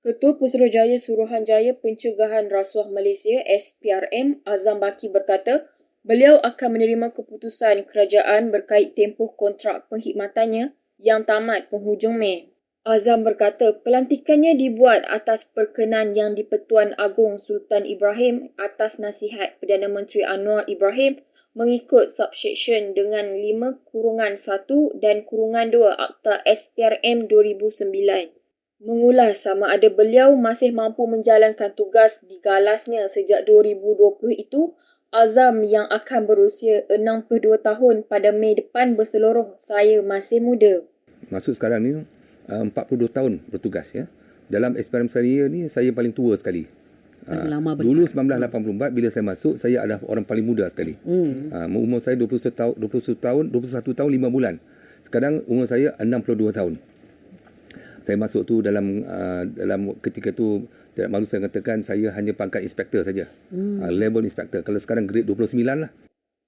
Ketua Pusuruhjaya Suruhanjaya Pencegahan Rasuah Malaysia SPRM Azam Baki berkata, beliau akan menerima keputusan kerajaan berkait tempoh kontrak perkhidmatannya yang tamat penghujung Mei. Azam berkata, pelantikannya dibuat atas perkenan Yang di-Pertuan Agong Sultan Ibrahim atas nasihat Perdana Menteri Anwar Ibrahim mengikut subsection dengan 5 kurungan 1 dan kurungan 2 Akta SPRM 2009 mengulas sama ada beliau masih mampu menjalankan tugas digalasnya sejak 2020 itu, Azam yang akan berusia 62 tahun pada Mei depan berseluruh saya masih muda. Masuk sekarang ni 42 uh, tahun bertugas ya. Dalam SPRM saya ni saya paling tua sekali. Uh, lama dulu 1984 bila saya masuk saya adalah orang paling muda sekali. Hmm. Uh, umur saya 21 tahun 21 tahun 21 tahun 5 bulan. Sekarang umur saya 62 tahun saya masuk tu dalam uh, dalam ketika tu tidak malu saya katakan saya hanya pangkat inspektor saja. Hmm. Uh, level inspektor. Kalau sekarang grade 29 lah.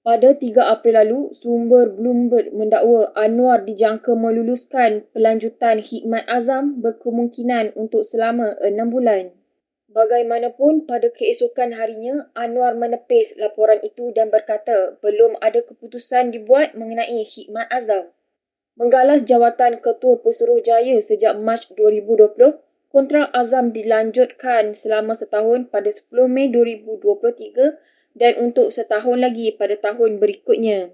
Pada 3 April lalu, sumber Bloomberg mendakwa Anwar dijangka meluluskan pelanjutan khidmat azam berkemungkinan untuk selama 6 bulan. Bagaimanapun, pada keesokan harinya, Anwar menepis laporan itu dan berkata belum ada keputusan dibuat mengenai khidmat azam. Menggalas jawatan Ketua Pesuruhjaya sejak Mac 2020, kontrak Azam dilanjutkan selama setahun pada 10 Mei 2023 dan untuk setahun lagi pada tahun berikutnya.